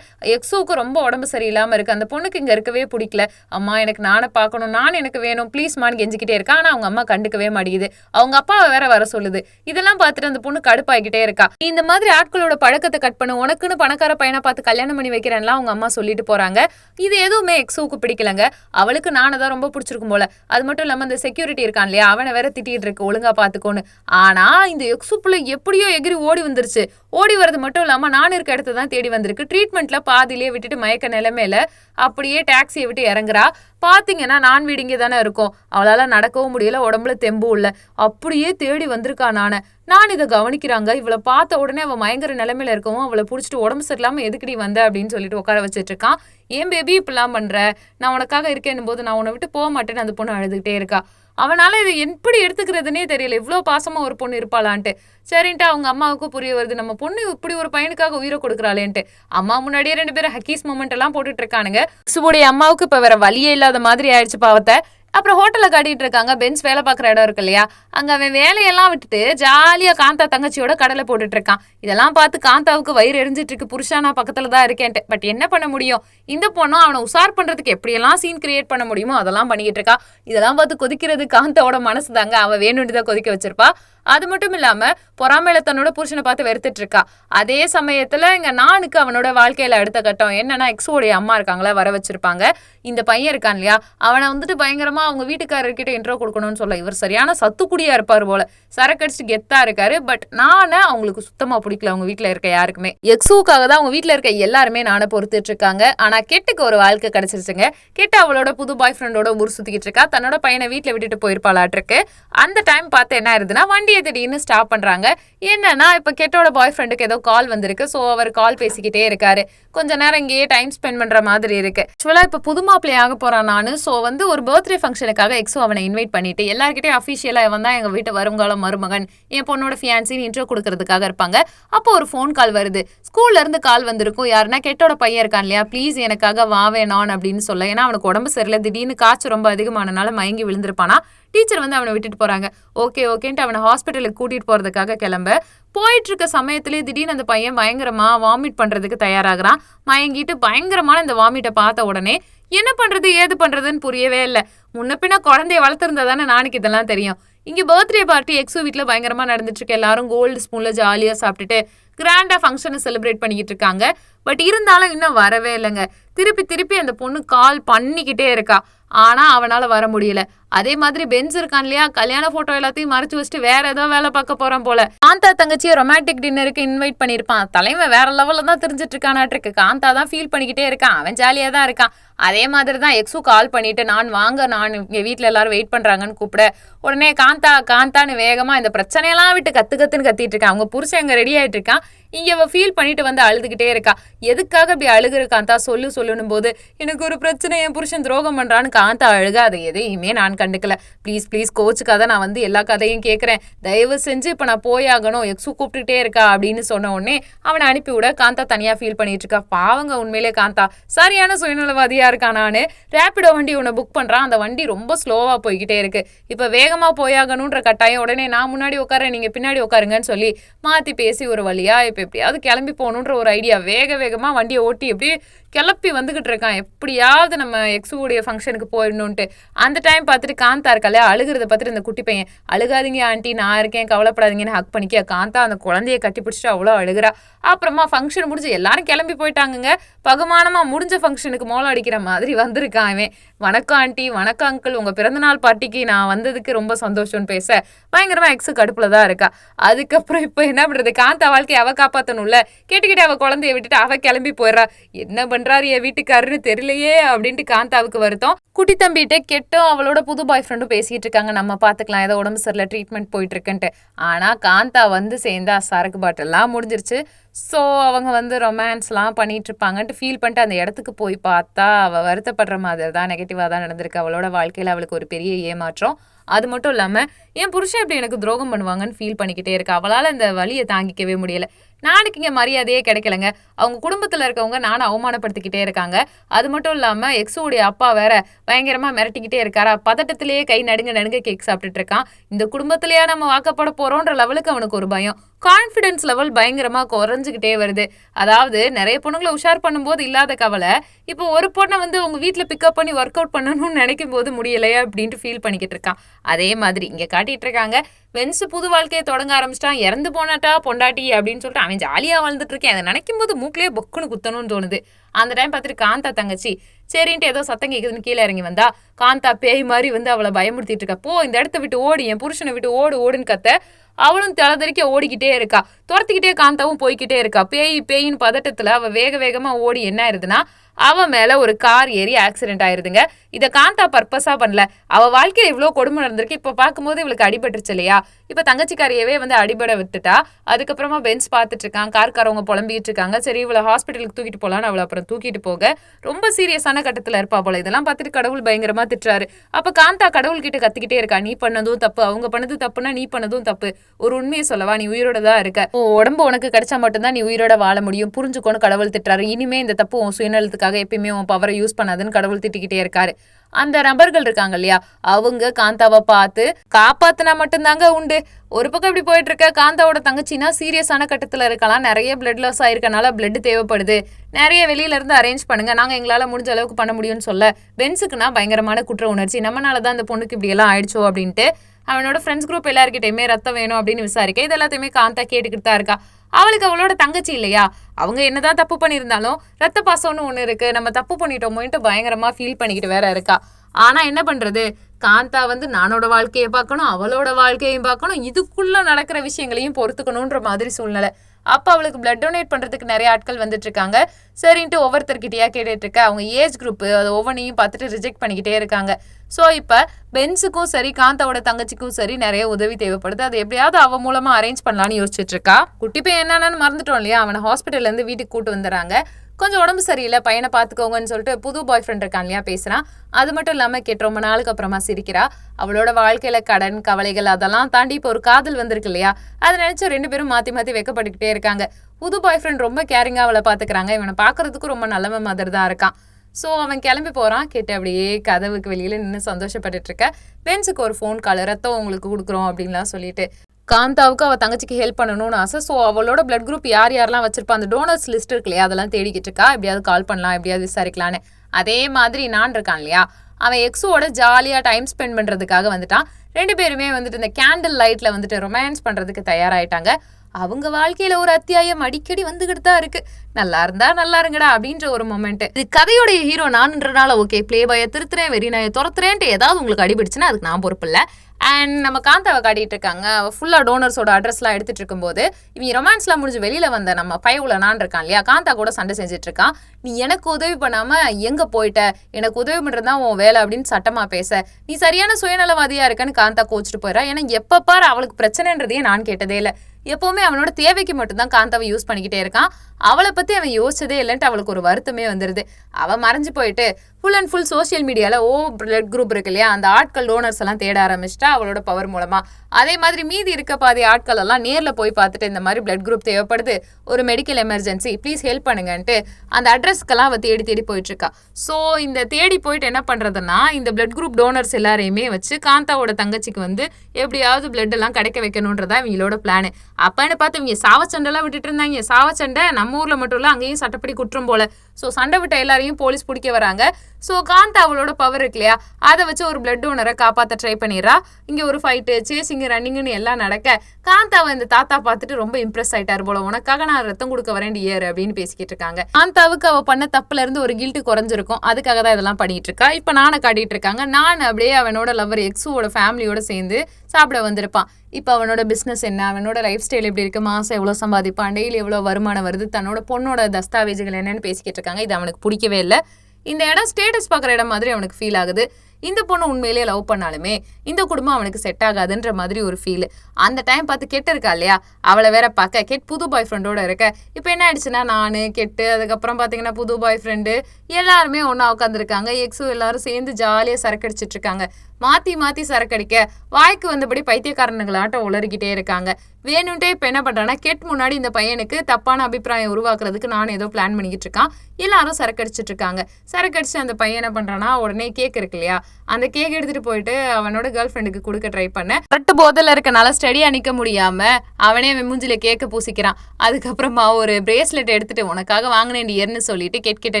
எக்ஸோக்கு ரொம்ப உடம்பு சரியில்லாம இருக்கு. அந்த பொண்ணுக்கு இங்க இருக்கவே பிடிக்கல. அம்மா எனக்கு நானே பார்க்கணும். நான் எனக்கு வேணும் ப்ளீஸ்மான்னு கெஞ்சிக்கிட்டே இருக்கா. ஆனால் அவங்க அம்மா கண்டுக்கவே மாட்டேங்குது. அவங்க அப்பாவை வேற வர சொல்லுது. இதெல்லாம் பார்த்துட்டு அந்த பொண்ணு கடுப்பாகிக்கிட்டே இருக்கா. இந்த மாதிரி ஆட்களோட பழக்கத்தை கட் பண்ணு. உனக்குன்னு பணக்கார பையனை பார்த்து கல்யாணம் பண்ணி வைக்கிறேன்லாம் அவங்க அம்மா சொல்லிட்டு போறாங்க. இது எதுவுமே எக்ஸுவுக்கு பிடிக்கலங்க. அவளுக்கு நானை தான் ரொம்ப பிடிச்சிருக்கும் போல. அது மட்டும் இல்லாமல் இந்த செக்யூரிட்டி இருக்கான் இல்லையா? அவனை வேற திட்டிகிட்டு இருக்கு. ஒழுங்கா பார்த்துக்கோன்னு. ஆனால் இந்த எக்ஸு புள்ள எப்படியோ எகிரி ஓடி வந்துருச்சு. ஓடி வர்றது மட்டும் இல்லாமல் நான் இருக்க இடத்த தான் தேடி வந்திருக்கு. ட்ரீட்மெண்ட்ல பாதியிலே விட்டுட்டு மயக்க நிலைமையில அப்படியே டாக்ஸியை விட்டு இறங்குறா. பார்த்தீங்கன்னா நான் வீடு இங்கே தானே இருக்கும். அவளால் நடக்கவும் முடியல உடம்புல தெம்பும் இல்லை. அப்படியே தேடி வந்திருக்கா நானே. நான் இதை கவனிக்கிறாங்க. இவளை பார்த்த உடனே அவள் பயங்கர நிலைமையில இருக்கவும் அவளை பிடிச்சிட்டு உடம்பு சரியில்லாமல் எதுக்குடி வந்த அப்படின்னு சொல்லிட்டு உட்கார வச்சுட்டு இருக்கான். ஏன் பேபி இப்படிலாம் பண்ணுற நான் உனக்காக இருக்கேன் போது நான் உன்னை விட்டு போக மாட்டேன்னு அந்த பொண்ணு அழுதுகிட்டே இருக்கா. அவனால் இதை எப்படி எடுத்துக்கிறதுனே தெரியல. இவ்வளோ பாசமாக ஒரு பொண்ணு இருப்பாளான்ட்டு. சரின்ட்டு அவங்க அம்மாவுக்கு புரிய வருது. நம்ம பொண்ணு இப்படி ஒரு பையனுக்காக உயிரை கொடுக்குறாளேன்ட்டு. அம்மா முன்னாடியே ரெண்டு பேரும் ஹக்கீஸ் மூமெண்ட் எல்லாம் போட்டுட்டு இருக்கானுங்க. சுபுடைய அம்மாவுக்கு இப்போ வேற வழியே இல்லாத மாதிரி ஆயிடுச்சு பாவத்தை. அப்புறம் ஹோட்டலில் காட்டிட்டு இருக்காங்க. பென்ஸ் வேலை பார்க்குற இடம் இருக்கு இல்லையா? அங்கே அவன் வேலையெல்லாம் விட்டுட்டு ஜாலியாக காந்தா தங்கச்சியோட கடலை போட்டுட்டு இருக்கான். இதெல்லாம் பார்த்து காந்தாவுக்கு வயிறு எரிஞ்சிட்டு இருக்கு. புருஷா நான் பக்கத்தில் தான் இருக்கேன்ட்டு. பட் என்ன பண்ண முடியும்? இந்த பொண்ணும் அவனை உசார் பண்ணுறதுக்கு எப்படியெல்லாம் சீன் கிரியேட் பண்ண முடியுமோ அதெல்லாம் பண்ணிக்கிட்டு இருக்கா. இதெல்லாம் பார்த்து கொதிக்கிறது காந்தாவோட மனசு தாங்க. அவன் வேணும்னு தான் கொதிக்க வச்சிருப்பா. அது மட்டும் இல்லாம பொறாமையில தன்னோட புருஷனை பார்த்து வெறுத்துட்டு இருக்கா. அதே சமயத்துல இங்க நானுக்கு அவனோட வாழ்க்கையில அடுத்த கட்டம் என்னன்னா எக்ஸோடைய அம்மா இருக்காங்களா வர வச்சிருப்பாங்க. இந்த பையன் இருக்கான் இல்லையா? அவனை வந்துட்டு பயங்கரமா அவங்க வீட்டுக்காரர்கிட்ட இன்ட்ரோ கொடுக்கணும்னு சொல்ல. இவர் சரியான சத்துக்குடியா இருப்பார் போல. சரக்கடிச்சுட்டு கெத்தா இருக்காரு. பட் நானே அவங்களுக்கு சுத்தமா பிடிக்கல. அவங்க வீட்டுல இருக்க யாருக்குமே. எக்ஸோக்காக தான் அவங்க வீட்டுல இருக்க எல்லாருமே நானே பொறுத்துட்டு இருக்காங்க. ஆனா கெட்டுக்கு ஒரு வாழ்க்கை கிடைச்சிருச்சுங்க. கெட்டு அவளோட புது பாய் ஃப்ரெண்டோட ஊர் சுத்திக்கிட்டு இருக்கா. தன்னோட பையனை வீட்டுல விட்டுட்டு போயிருப்பாளாட்டிருக்கு அந்த டைம் பார்த்து என்ன ஆயிருதுன்னா வண்டி திடீர்னு ஸ்டாப் பண்றாங்க. என்னன்னா இப்போ கெட்டோட பாய் ஃப்ரெண்டுக்கு ஏதோ கால் வந்திருக்கு. ஸோ அவர் கால் பேசிக்கிட்டே இருக்காரு. கொஞ்ச நேரம் இங்கேயே டைம் ஸ்பெண்ட் பண்ற மாதிரி இருக்கு. ஆக்சுவலாக இப்போ புது மாப்பிள்ளை ஆக போறான் நான். ஸோ வந்து ஒரு பர்த்டே ஃபங்க்ஷனுக்காக எக்ஸோ அவனை இன்வைட் பண்ணிட்டு எல்லாருக்கிட்டையும் அஃபிஷியலாக இவன் தான் எங்க வீட்டு வருங்கால மருமகன் என் பொண்ணோட ஃபியான்சின்னு இன்ட்ரோ கொடுக்கறதுக்காக இருப்பாங்க. அப்போ ஒரு ஃபோன் கால் வருது. ஸ்கூல்ல இருந்து கால் வந்திருக்கும். யாருன்னா கெட்டோட பையன் இருக்கான் இல்லையா? ப்ளீஸ் எனக்காக வா வேணான் அப்படின்னு சொல்ல. ஏன்னா அவனுக்கு உடம்பு சரியில்லை. திடீர்னு காய்ச்சல் ரொம்ப அதிகமானனால மயங்கி விழுந்திருப்பானா? டீச்சர் வந்து அவனை விட்டுட்டு போறாங்க. ஓகே ஓகேன்ட்டு அவனை ஹாஸ்பிட்டலுக்கு கூட்டிட்டு போறதுக்காக கிளம்ப போயிட்டு இருக்க சமயத்திலே திடீர்னு அந்த பையன் பயங்கரமா வாமிட் பண்றதுக்கு தயாராகிறான். மயங்கிட்டு பயங்கரமான இந்த வாமிட்டை பார்த்த உடனே என்ன பண்றது? ஏது பண்றதுன்னு புரியவே இல்லை. முன்ன பின்ன குழந்தைய வளர்த்துருந்தா தானே நாளைக்கு இதெல்லாம் தெரியும். இங்க பர்த்டே பார்ட்டி எக்ஸோ வீட்டில் பயங்கரமா நடந்துட்டு இருக்கு எல்லாரும் கோல்டு ஸ்பூன்ல ஜாலியா சாப்பிட்டுட்டு கிராண்டா ஃபங்க்ஷனை செலிப்ரேட் பண்ணிக்கிட்டு இருக்காங்க. பட் இருந்தாலும் இன்னும் வரவே இல்லைங்க. திருப்பி திருப்பி அந்த பொண்ணு கால் பண்ணிக்கிட்டே இருக்கா. ஆனால் அவனால் வர முடியல. அதே மாதிரி பென்ஸ் இருக்கான் இல்லையா? கல்யாண ஃபோட்டோ எல்லாத்தையும் மறைச்சு வச்சுட்டு வேற ஏதோ வேலை பார்க்க போகிறோம் போல. காந்தா தங்கச்சியை ரொமான்டிக் டின்னருக்கு இன்வைட் பண்ணியிருப்பான். தலைவன் வேற லெவலில் தான் தெரிஞ்சிட்டு இருக்கானாட்டிருக்கு காந்தா தான் ஃபீல் பண்ணிக்கிட்டே இருக்கான். அவன் ஜாலியாக தான் இருக்கான். அதே மாதிரி தான் எக்ஸு கால் பண்ணிட்டு நான் வாங்க நான் எங்கள் வீட்டில் எல்லாரும் வெயிட் பண்ணுறாங்கன்னு கூப்பிட. உடனே காந்தா காந்தான்னு வேகமாக இந்த பிரச்சனையெல்லாம் விட்டு கற்று கத்துன்னு கத்திட்டு இருக்கான் அவங்க புருஷன் அங்கே ரெடி ஆகிட்டு இருக்கான் இங்கே அவள் ஃபீல் பண்ணிட்டு வந்து அழுதுகிட்டே இருக்கா. எதுக்காக இப்படி அழுகுற காந்தா? சொல்லு சொல்லணும் போது எனக்கு ஒரு பிரச்சனை என் புருஷன் துரோகம் பண்ணுறான்னு காந்தா அழுக. அதை எதையுமே நான் கண்டுக்கல. ப்ளீஸ் ப்ளீஸ் கோச்சுக்காக நான் வந்து எல்லா கதையும் கேட்குறேன் தயவு செஞ்சு இப்போ நான் போயாகணும் எக்ஸு கூப்பிட்டுட்டே இருக்கா? அப்படின்னு சொன்ன உடனே அவனை அனுப்பி விட காந்தா தனியாக ஃபீல் பண்ணிட்டு இருக்கா. பாவங்க உண்மையிலே காந்தா. சரியான சுயநலவாதியாக இருக்கா நான். ரேப்பிடோ வண்டி உன்னை புக் பண்ணுறான் அந்த வண்டி ரொம்ப ஸ்லோவாக போய்கிட்டே இருக்கு. இப்போ வேகமாக போயாகணுன்ற கட்டாயம் உடனே நான் முன்னாடி உட்காரேன் நீங்கள் பின்னாடி உட்காருங்கன்னு சொல்லி மாற்றி பேசி ஒரு வழியாக இப்போ எப்படியாவது கிளம்பி போகணுன்ற ஒரு ஐடியா வேக வேகமாக வண்டியை ஓட்டி எப்படியே கிளப்பி வந்துக்கிட்டு இருக்கான். எப்படியாவது நம்ம எக்ஸுடைய ஃபங்க்ஷனுக்கு போயிடணுன்ட்டு அந்த டைம் பார்த்துட்டு காந்தா இருக்காளே அழுகிறத பார்த்துட்டு இந்த குட்டி பையன் அழுகாதீங்க ஆண்டி நான் இருக்கேன் கவலைப்படாதீங்கன்னு ஹக் பண்ணிக்க. காந்தா அந்த குழந்தைய கட்டி பிடிச்சிட்டு அவ்வளோ அழுகிறா. அப்புறமா ஃபங்க்ஷன் முடிஞ்சு எல்லாரும் கிளம்பி போயிட்டாங்கங்க. பகுமானமாக முடிஞ்ச ஃபங்க்ஷனுக்கு மோளம் அடிக்கிற மாதிரி வந்திருக்கான் அவன் வணக்கம் ஆண்டி வணக்கம் அங்கிள் உங்கள் பிறந்தநாள் பார்ட்டிக்கு நான் வந்ததுக்கு ரொம்ப சந்தோஷம்னு பேச. பயங்கரமாக எக்ஸு கடுப்பில் தான் இருக்கா. அதுக்கப்புறம் இப்போ என்ன பண்ணுறது காந்தா வாழ்க்கை அவக்கா காப்பாற்றணும்ல கேட்டுக்கிட்டு அவ குழந்தைய விட்டுட்டு அவ கிளம்பி போயிடுறா. என்ன பண்றாரு என் வீட்டுக்காரருன்னு தெரியலையே அப்படின்ட்டு காந்தாவுக்கு வருத்தம். குட்டி தம்பிகிட்ட கெட்டும் அவளோட புது பாய் ஃப்ரெண்டும் பேசிட்டு இருக்காங்க. நம்ம பாத்துக்கலாம் ஏதோ உடம்பு சரியில்லை ட்ரீட்மெண்ட் போயிட்டு இருக்குன்ட்டு. ஆனா காந்தா வந்து சேர்ந்தா சரக்கு பாட்டெல்லாம் முடிஞ்சிருச்சு. ஸோ அவங்க வந்து ரொமான்ஸ்லாம் பண்ணிகிட்ருப்பாங்கன்ட்டு ஃபீல் பண்ணிட்டு அந்த இடத்துக்கு போய் பார்த்தா அவள் வருத்தப்படுற மாதிரி தான் நெகட்டிவாக தான் நடந்திருக்கு. அவளோட வாழ்க்கையில் அவளுக்கு ஒரு பெரிய ஏமாற்றம். அது மட்டும் இல்லாமல் என் புருஷன் இப்படி எனக்கு துரோகம் பண்ணுவாங்கன்னு ஃபீல் பண்ணிக்கிட்டே இருக்கா? அவளால் இந்த வலியை தாங்கிக்கவே முடியல. நானுக்கு இங்கே மரியாதையே கிடைக்கலங்க. அவங்க குடும்பத்தில் இருக்கவங்க நானும் அவமானப்படுத்திக்கிட்டே இருக்காங்க. அது மட்டும் இல்லாமல் எக்ஸோடைய அப்பா வேற பயங்கரமாக மிரட்டிக்கிட்டே இருக்காரா? பதட்டத்திலேயே கை நடுங்க நடுங்க கேக் சாப்பிட்டுட்டு இருக்கான். இந்த குடும்பத்திலேயே நம்ம வாக்கப்பட போகிறோன்ற லெவலுக்கு அவனுக்கு ஒரு பயம். கான்ஃபிடன்ஸ் லெவல் பயங்கரமாக குறைஞ்சிக்கிட்டே வருது. அதாவது நிறைய பொண்ணுங்களை உஷார் பண்ணும்போது இல்லாத கவலை. இப்போ ஒரு பொண்ணை வந்து உங்கள் வீட்டில் பிக்கப் பண்ணி ஒர்க் அவுட் பண்ணணும்னு நினைக்கும் போது முடியலையா அப்படின்ட்டு ஃபீல் பண்ணிக்கிட்டு இருக்கான். அதே மாதிரி இங்கே காட்டிகிட்டு இருக்காங்க. வென்ஸ் புது வாழ்க்கையை தொடங்க ஆரம்பிச்சிட்டான். இறந்து போனாட்டா பொண்டாட்டி அப்படின்னு சொல்லிட்டு அவன் ஜாலியாக வாழ்ந்துட்டு இருக்கேன். அதை நினைக்கும் போது மூக்கிலே பொக்குன்னு குத்தணும்னு தோணுது. அந்த டைம் பார்த்துட்டு காந்தா தங்கச்சி சரின்ட்டு ஏதோ சத்தம் கேட்குதுன்னு கீழே இறங்கி வந்தா காந்தா பேய் மாதிரி வந்து அவளை பயமுறுத்திட்டு இருக்கா. போ இந்த இடத்த விட்டு ஓடி. என் புருஷனை விட்டு ஓடு ஓடுன்னு கத்த. அவளும் தலைதறிக்க ஓடிக்கிட்டே இருக்கா. துரத்திக்கிட்டே காந்தாவும் போய்கிட்டே இருக்கா. பேய் பேயின் பதட்டத்தில் அவ வேக வேகமா ஓடி என்ன ஆயிருதுன்னா அவன் மேலே ஒரு கார் ஏறி ஆக்சிடென்ட் ஆயிருதுங்க. இதை காந்தா பர்பஸாக பண்ணல. அவள் வாழ்க்கையில் இவ்வளோ கொடுமை நடந்திருக்கு. இப்போ பார்க்கும்போது இவளுக்கு அடிபட்டுருச்சு இல்லையா? இப்போ தங்கச்சிக்காரியவே வந்து அடிபட விட்டுட்டா. அதுக்கப்புறமா பென்ஸ் பார்த்துட்டு இருக்கான். கார்காரவங்க புலம்பிக்கிட்டு இருக்காங்க. சரி இவளை ஹாஸ்பிட்டலுக்கு தூக்கிட்டு போகலான்னு அவளை அப்புறம் தூக்கிட்டு போக. ரொம்ப சீரியஸான கட்டத்தில் இருப்பா போல. இதெல்லாம் பார்த்துட்டு கடவுள் பயங்கரமாக திட்டுறாரு. அப்போ காந்தா கடவுள்கிட்ட கத்திக்கிட்டே இருக்கா. நீ பண்ணதும் தப்பு. அவங்க பண்ணது தப்புனா நீ பண்ணதும் தப்பு. ஒரு உண்மையை சொல்லவா? நீ உயிரோட தான் இருக்க உடம்பு உனக்கு கிடைச்சா மட்டும்தான் நீ உயிரோட வாழ முடியும். புரிஞ்சுக்கோன்னு கடவுள் திட்டுறாரு. இனிமே இந்த தப்பு உன் சுயநலத்துக்காக எப்பயுமே உன் பவரை யூஸ் பண்ணாதுன்னு கடவுள் திட்டிக்கிட்டே இருக்காரு. அந்த நபர்கள் இருக்காங்க இல்லையா? அவங்க காந்தாவை பார்த்து காப்பாத்தினா மட்டும்தாங்க உண்டு. ஒரு பக்கம் இப்படி போயிட்டு இருக்க காந்தாவோட தங்கச்சினா சீரியஸான கட்டத்துல இருக்கலாம். நிறைய பிளட் லாஸ் ஆயிருக்கனால பிளட் தேவைப்படுது. நிறைய வெளியில இருந்து அரேஞ்ச் பண்ணுங்க. நாங்க எங்களால முடிஞ்ச அளவுக்கு பண்ண முடியும்னு சொல்ல பென்ஸுக்குனா பயங்கரமான குற்ற உணர்ச்சி. நம்மனால தான் அந்த பொண்ணுக்கு இப்படி எல்லாம் ஆயிடுச்சோ? அப்படின்ட்டு அவனோட ஃப்ரெண்ட்ஸ் குரூப் எல்லாருக்கிட்டையுமே ரத்தம் வேணும் அப்படின்னு விசாரிக்க இது எல்லாத்தையுமே காந்தா கேட்டுக்கிட்டு தான் இருக்கா. அவளுக்கு அவளோட தங்கச்சி இல்லையா? அவங்க என்னதான் தப்பு பண்ணியிருந்தாலும் ரத்த பாசம்னு ஒன்று இருக்கு. நம்ம தப்பு பண்ணிட்டோமோன்ட்டு பயங்கரமா ஃபீல் பண்ணிக்கிட்டு வேற இருக்கா. ஆனா என்ன பண்றது? காந்தா வந்து நானோட வாழ்க்கையை பார்க்கணும் அவளோட வாழ்க்கையும் பார்க்கணும். இதுக்குள்ள நடக்கிற விஷயங்களையும் பொறுத்துக்கணுன்ற மாதிரி சூழ்நிலை. அப்போ அவளுக்கு பிளட் டொனேட் பண்ணுறதுக்கு நிறைய ஆட்கள் வந்துட்டு இருக்காங்க சரின்ட்டு ஒவ்வொருத்தர்கிட்டயா கேட்டுட்டு இருக்க அவங்க ஏஜ் குரூப் அது ஒவ்வொன்றையும் பார்த்துட்டு ரிஜெக்ட் பண்ணிக்கிட்டே இருக்காங்க. ஸோ இப்போ பென்ஸுக்கும் சரி காந்தாவோட தங்கச்சிக்கும் சரி நிறைய உதவி தேவைப்படுது. அது எப்படியாவது அவன் மூலமாக அரேஞ்ச் பண்ணலான்னு யோசிச்சுட்டு இருக்கா. குட்டி பையன் என்னன்னு மறந்துட்டோம் இல்லையா? அவனை ஹாஸ்பிட்டல்லேருந்து வீட்டுக்கு கூட்டு வந்துடுறாங்க. கொஞ்சம் உடம்பு சரியில்லை பையனை பார்த்துக்கோங்கன்னு சொல்லிட்டு புது பாய் ஃப்ரெண்ட் இருக்கான் இல்லையா பேசுகிறான் அது மட்டும் இல்லாமல் கேட்டு ரொம்ப நாளுக்கு அப்புறமா சிரிக்கிறா. அவளோட வாழ்க்கையில் கடன் கவலைகள் அதெல்லாம் தாண்டி இப்போ ஒரு காதல் வந்திருக்கு இல்லையா அதை நினச்சி ரெண்டு பேரும் மாற்றி மாற்றி வெக்கப்பட்டுக்கிட்டே இருக்காங்க. புது பாய் ஃப்ரெண்ட் ரொம்ப கேரிங்காக அவளை பார்த்துக்கிறாங்க. இவனை பாக்குறதுக்கும் ரொம்ப நல்லவன் மாதிரி தான் இருக்கான். ஸோ அவன் கிளம்பி போகிறான் கேட்டு அப்படியே கதவுக்கு வெளியில் நின்று சந்தோஷப்பட்டுட்டு இருக்க. பென்ஸுக்கு ஒரு ஃபோன் கால் ரத்தம் உங்களுக்கு கொடுக்குறோம் அப்படின்லாம் சொல்லிட்டு காந்தாவுக்கு அவள் தங்கச்சிக்கு ஹெல்ப் பண்ணணும்னு ஆசை. ஸோ அவளோட பிளட் குரூப் யார் யாரெல்லாம் வச்சிருப்பா? அந்த டோனர்ஸ் லிஸ்ட் இருக்கு இல்லையா அதெல்லாம் தேடிக்கிட்டு இருக்கா? எப்படியாவது கால் பண்ணலாம் எப்படியாவது விசாரிக்கலான்னு அதே மாதிரி நான் இருக்கான் இல்லையா? அவன் எக்ஸோட ஜாலியாக டைம் ஸ்பெண்ட் பண்ணுறதுக்காக வந்துட்டான். ரெண்டு பேருமே வந்துட்டு இந்த கேண்டில் லைட்டில் வந்துட்டு ரொமான்ஸ் பண்ணுறதுக்கு தயாராகிட்டாங்க அவங்க வாழ்க்கையில ஒரு அத்தியாயம் அடிக்கடி வந்துகிட்டு தான் இருக்கு. நல்லா இருந்தா நல்லா இருங்கடா அப்படின்ற ஒரு மொமெண்ட் இது கதையோடைய ஹீரோ நான்ன்றனால ஓகே ப்ளே பாய திருத்துறேன் வெறி நான் துரத்துறேன்ட்டு ஏதாவது உங்களுக்கு அடிபிடிச்சுன்னா அதுக்கு நான் பொறுப்பு இல்லை. அண்ட் நம்ம காந்தாவை காட்டிட்டு இருக்காங்க. ஃபுல்லாக டோனர்ஸோட அட்ரஸ்லாம் எடுத்துட்டு இருக்கும்போது இவங்க ரொமான்ஸ்லாம் முடிஞ்சு வெளியில் வந்த நம்ம பயவுல நான் இருக்கான் இல்லையா? காந்தா கூட சண்டை செஞ்சுட்டு இருக்கான் நீ எனக்கு உதவி பண்ணாமல் எங்கே போயிட்ட? எனக்கு உதவி பண்ணுறது தான் உன் வேலை அப்படின்னு சட்டமாக பேச. நீ சரியான சுயநலவாதியாக இருக்கன்னு காந்தா கோச்சிட்டு போயிடா ஏன்னா எப்போ பாரு அவளுக்கு பிரச்சனைன்றதையே நான் கேட்டதே இல்லை. எப்பவுமே அவனோட தேவைக்கு மட்டும்தான் காந்தாவை யூஸ் பண்ணிக்கிட்டே இருக்கான். அவளை பத்தி அவன் யோசிச்சதே இல்லைன்ட்டு அவளுக்கு ஒரு வருத்தமே வந்துருது. அவன் மறைஞ்சு போயிட்டு ஃபுல் அண்ட் ஃபுல் சோஷியல் மீடியால ஓ பிளட் குரூப் இருக்கு இல்லையா? அந்த ஆட்கள் டோனர்ஸ் எல்லாம் தேட ஆரம்பிச்சிட்டா அவளோட பவர் மூலமா. அதே மாதிரி மீதி இருக்க பாதி ஆட்கள் எல்லாம் நேர்ல போய் பார்த்துட்டு இந்த மாதிரி பிளட் குரூப் தேவைப்படுது. ஒரு மெடிக்கல் எமர்ஜென்சி ப்ளீஸ் ஹெல்ப் பண்ணுங்கன்ட்டு அந்த அட்ரஸ்க்கெல்லாம் அவள் தேடி தேடி போயிட்டு இருக்கா. ஸோ இந்த தேடி போயிட்டு என்ன பண்றதுன்னா இந்த பிளட் குரூப் டோனர்ஸ் எல்லாரையுமே வச்சு காந்தாவோட தங்கச்சிக்கு வந்து எப்படியாவது பிளட் எல்லாம் கிடைக்க வைக்கணுன்றதா இவங்களோட பிளானு அப்பன்னு பார்த்து இவங்க சாவச்சண்டைலாம் விட்டுட்டு இருந்தாங்க. சாவச்சண்டை நம்ம ஊர்ல மட்டும் இல்லை அங்கேயும் சட்டப்படி குற்றம் போல. ஸோ சண்டை விட்ட எல்லாரையும் போலீஸ் பிடிக்க வராங்க. ஸோ காந்தா அவளோட பவர் இருக்கு இல்லையா? அதை வச்சு ஒரு பிளட் டோனரை காப்பாற்ற ட்ரை பண்ணிடுறா. இங்கே ஒரு ஃபைட்டு சேசிங் ரன்னிங்னு எல்லாம் நடக்க. காந்தாவை இந்த தாத்தா பார்த்துட்டு ரொம்ப இம்ப்ரெஸ் ஆயிட்டாரு போல. உனக்காக நான் ரத்தம் கொடுக்க வரேன் ஏறு அப்படின்னு பேசிக்கிட்டு இருக்காங்க. காந்தாவுக்கு அவள் பண்ண தப்புல இருந்து ஒரு கில்ட்டு குறைஞ்சிருக்கும். அதுக்காக தான் இதெல்லாம் பண்ணிட்டு இருக்கா. இப்போ நானை காட்டிட்டு இருக்காங்க. நான் அப்படியே அவனோட லவர் எக்ஸுவோட ஃபேமிலியோட சேர்ந்து சாப்பிட வந்திருப்பான். இப்போ அவனோட பிஸ்னஸ் என்ன? அவனோட லைஃப் ஸ்டைல் எப்படி இருக்கு? மாசம் எவ்வளோ சம்பாதிப்பான்? டெய்லி எவ்வளோ வருமானம் வருது? தன்னோட பொண்ணோட தஸ்தாவேஜுகள் என்னன்னு பேசிக்கிட்டு இருக்காங்க. இது அவனுக்கு பிடிக்கவே இல்லை. இந்த இடம் ஸ்டேட்டஸ் பார்க்குற இடம் மாதிரி அவனுக்கு ஃபீல் ஆகுது. இந்த பொண்ணு உண்மையிலேயே லவ் பண்ணாலுமே இந்த குடும்பம் அவனுக்கு செட் ஆகாதுன்ற மாதிரி ஒரு ஃபீல் அந்த டைம் பார்த்து கெட்டு இருக்கா இல்லையா? அவளை வேற பார்க்க கெட் புது பாய் ஃப்ரெண்டோட இருக்க. இப்போ என்ன ஆயிடுச்சுன்னா நான் கெட்டு அதுக்கப்புறம் பார்த்தீங்கன்னா புது பாய் ஃப்ரெண்டு எல்லாருமே ஒன்றா உட்காந்துருக்காங்க எக்ஸும் எல்லாரும் சேர்ந்து ஜாலியாக சரக்கடிச்சிட்டு இருக்காங்க. மாற்றி மாற்றி சரக்கடிக்க வாய்க்கு வந்தபடி பைத்தியக்காரனுங்களாட்டம் உளறிக்கிட்டே இருக்காங்க. வேணும்ட்டே இப்போ என்ன பண்ணுறான்னா கெட் முன்னாடி இந்த பையனுக்கு தப்பான அபிப்பிராயம் உருவாக்குறதுக்கு நான் ஏதோ பிளான் பண்ணிக்கிட்டு இருக்கான். எல்லாரும் சரக்கடிச்சிட்டு இருக்காங்க. சரக்கடிச்சு அந்த பையன் என்ன பண்ணுறான்னா உடனே கேக் இருக்கு இல்லையா? அந்த கேக் எடுத்துட்டு போயிட்டு அவனோட கேர்ள் ஃப்ரெண்டுக்கு கொடுக்க ட்ரை பண்ண. கரெக்ட் போதில் இருக்கனால ஸ்டடியாக நிற்க முடியாம அவனே அவன் மூஞ்சில கேக்க பூசிக்கிறான். அதுக்கப்புறமா ஒரு பிரேஸ்லெட் எடுத்துட்டு உனக்காக வாங்கினேன் சொல்லிட்டு கெட் கிட்ட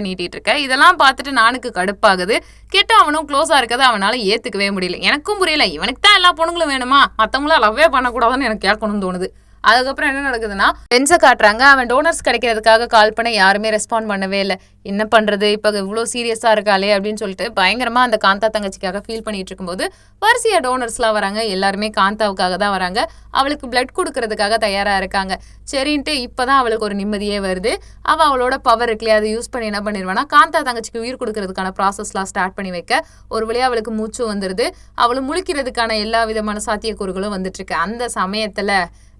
நீட்டிட்டு இருக்க. இதெல்லாம் பார்த்துட்டு நானுக்கு கடுப்பாகுது. கெட்ட அவனும் க்ளோஸாக இருக்கிறத அவனால ஏத்துக்கவே முடியல. எனக்கும் புரியல. இவனுக்கு தான் எல்லா பொண்ணுங்களும் வேணுமா? மற்றவங்களும் லவ்வே பண்ணக்கூடாதுன்னு எனக்கு கேட்கணும்னு தோணுது. அதுக்கப்புறம் என்ன நடக்குதுன்னா பென்ஸை காட்டுறாங்க. அவன் டோனர்ஸ் கிடைக்கிறதுக்காக கால் பண்ண யாருமே ரெஸ்பாண்ட் பண்ணவே இல்லை. என்ன பண்ணுறது இப்போ இவ்வளோ சீரியஸாக இருக்காளே? அப்படின்னு சொல்லிட்டு பயங்கரமாக அந்த காந்தா தங்கச்சிக்காக ஃபீல் பண்ணிட்டு இருக்கும்போது வரிசையாக டோனர்ஸ்லாம் வராங்க. எல்லாருமே காந்தாவுக்காக தான் வராங்க. அவளுக்கு பிளட் கொடுக்கறதுக்காக தயாராக இருக்காங்க. சரின்ட்டு இப்போ தான் அவளுக்கு ஒரு நிம்மதியே வருது. அவள் அவளோட பவர் இருக்கு இல்லையா? அதை யூஸ் பண்ணி என்ன பண்ணிடுவானா காந்தா தங்கச்சிக்கு உயிர் கொடுக்கறதுக்கான ப்ராசஸ்லாம் ஸ்டார்ட் பண்ணி வைக்க. ஒரு வழியாக அவளுக்கு மூச்சு வந்துடுது அவளும் முழிக்கிறதுக்கான எல்லா விதமான சாத்தியக்கூறுகளும் வந்துட்டு இருக்கு. அந்த சமயத்தில்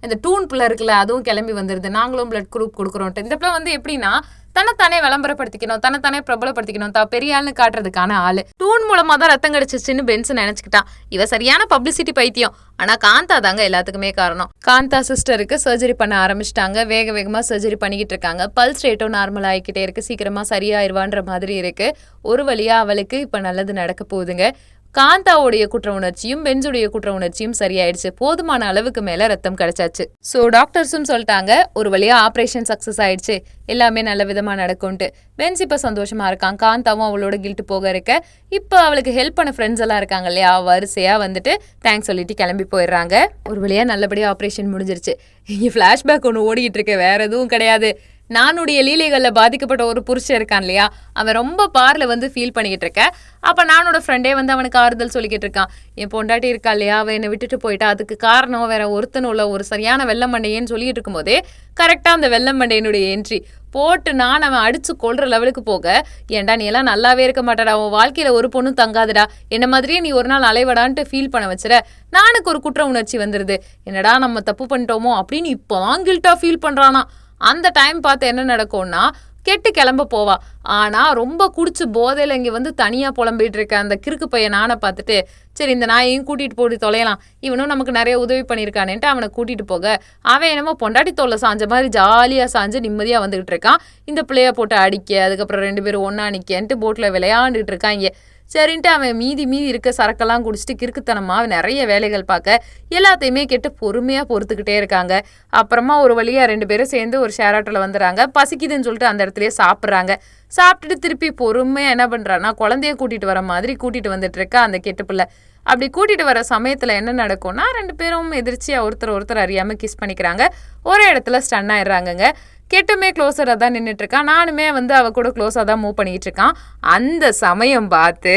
இந்த டூன் பிள்ளை இருக்குல்ல அதுவும் கிளம்பி வந்துருது. நாங்களும் பிளட் குரூப் கொடுக்குறோன்ட்டு. இந்த பிள்ளை வந்து எப்படின்னா தன்னைத்தானே விளம்பரப்படுத்திக்கணும் தன்னைத்தானே பிரபலப்படுத்திக்கணும் தான் பெரிய ஆள்னு காட்டுறதுக்கான ஆள். டூன் மூலமாக தான் ரத்தம் கிடச்சிச்சின்னு பென்ஸ் நினச்சிக்கிட்டான். இவ சரியான பப்ளிசிட்டி பைத்தியம். ஆனால் காந்தா தாங்க எல்லாத்துக்குமே காரணம். காந்தா சிஸ்டருக்கு சர்ஜரி பண்ண ஆரம்பிச்சிட்டாங்க. வேக வேகமாக சர்ஜரி பண்ணிக்கிட்டு இருக்காங்க. பல்ஸ் ரேட்டும் நார்மல் ஆகிக்கிட்டே இருக்குது சீக்கிரமாக சரியாயிருவான்ற மாதிரி இருக்குது ஒரு வழியாக அவளுக்கு இப்போ நல்லது நடக்க போகுதுங்க. காந்தாவுடைய குற்ற உணர்ச்சியும் பென்ஸுடைய குற்ற உணர்ச்சியும் சரியாயிடுச்சு. போதுமான அளவுக்கு மேல ரத்தம் கிடைச்சாச்சு. சோ டாக்டர்ஸும் சொல்லிட்டாங்க ஒரு வழியா ஆபரேஷன் சக்சஸ் ஆயிடுச்சு. எல்லாமே நல்ல விதமா நடக்கும்ட்டு பென்ஸ் இப்ப சந்தோஷமா இருக்கான். காந்தாவும் அவளோட கில்ட்டு போக இருக்க. இப்போ அவளுக்கு ஹெல்ப் பண்ண ஃப்ரெண்ட்ஸ் எல்லாம் இருக்காங்க இல்லையா? வரிசையா வந்துட்டு தேங்க்ஸ் சொல்லிட்டு கிளம்பி போயிடுறாங்க. ஒரு வழியா நல்லபடியா ஆபரேஷன் முடிஞ்சிருச்சு. இங்க பிளாஷ்பேக் ஒன்று ஓடிக்கிட்டு இருக்கு. வேற எதுவும் கிடையாது. நானுடைய லீலைகளில் பாதிக்கப்பட்ட ஒரு புருஷன் இருக்கான் இல்லையா? அவன் ரொம்ப பார்ல வந்து ஃபீல் பண்ணிக்கிட்டு இருக்க. அப்போ நானோட ஃப்ரெண்டே வந்து அவனுக்கு ஆறுதல் சொல்லிக்கிட்டு இருக்கான். என் பொண்டாட்டி இருக்கா இல்லையா? அவன் என்னை விட்டுட்டு போயிட்டா. அதுக்கு காரணம் வேற ஒருத்தனும் உள்ள ஒரு சரியான வெள்ளம் மண்டையன்னு சொல்லிட்டு இருக்கும்போதே கரெக்டாக அந்த வெள்ளம் மண்டையனுடைய என்ட்ரி போட்டு நான் அவன் அடிச்சு கொள்ற லெவலுக்கு போக ஏன்டா நீ எல்லாம் நல்லாவே இருக்க மாட்டாடா. உன் வாழ்க்கையில ஒரு பொண்ணும் தங்காதுடா. என்ன மாதிரியே நீ ஒரு நாள் அலைவடான்ட்டு ஃபீல் பண்ண வச்சுற நானுக்கு ஒரு குற்ற உணர்ச்சி வந்துருது. என்னடா நம்ம தப்பு பண்ணிட்டோமோ அப்படின்னு இப்போ கில்ட்டா ஃபீல் பண்றானா. அந்த டைம் பார்த்து என்ன நடக்கும்னா கெட்டு கிளம்ப போவா. ஆனால் ரொம்ப குடிச்சு போதையில இங்கே வந்து தனியாக புலம்பிகிட்டு இருக்க அந்த கிறுக்கு பையன் நானை பார்த்துட்டு சரி இந்த நாயையும் கூட்டிகிட்டு போட்டு தொலையலாம். இவனும் நமக்கு நிறைய உதவி பண்ணியிருக்கானேன்ட்டு அவனை கூட்டிகிட்டு போக. அவன் என்னமோ பொண்டாட்டி தோலை சாஞ்ச மாதிரி ஜாலியாக சாஞ்சு நிம்மதியாக வந்துக்கிட்டு இருக்கான். இந்த பிள்ளைய போட்டு அடிக்க அதுக்கப்புறம் ரெண்டு பேரும் ஒன்றா நிற்கன்ட்டு போட்டில் விளையாண்டுட்டு இருக்காங்க. சரின்ட்டு அவன் மீதி மீதி இருக்க சரக்கெல்லாம் குடிச்சிட்டு கிறுக்குத்தனமாக நிறைய வேலைகள் பார்க்க எல்லாத்தையுமே கேட்டு பொறுமையாக பொறுத்துக்கிட்டே இருக்காங்க. அப்புறமா ஒரு வழியாக ரெண்டு பேரும் சேர்ந்து ஒரு ஷேர் ஆட்டோவில் வந்துடுறாங்க பசிக்குதுன்னு சொல்லிட்டு அந்த இடத்துலயே சாப்பிட்றாங்க. சாப்பிட்டுட்டு திருப்பி பொறுமையாக என்ன பண்ணுறான்னா குழந்தைய கூட்டிகிட்டு வர மாதிரி கூட்டிகிட்டு வந்துட்டு இருக்கா அந்த கெட்டு பிள்ளை. அப்படி கூட்டிகிட்டு வர சமயத்தில் என்ன நடக்கும்னா ரெண்டு பேரும் எதிர்ச்சியாக ஒருத்தர் ஒருத்தர் அறியாமல் கிஸ் பண்ணிக்கிறாங்க. ஒரே இடத்துல ஸ்டன் ஆயிடுறாங்கங்க. கெட்டுமே க்ளோஸராக தான் நின்றுட்டு இருக்கான் நானுமே வந்து அவ கூட க்ளோஸாக தான் மூவ் பண்ணிக்கிட்டு இருக்கான் அந்த சமயம் பார்த்து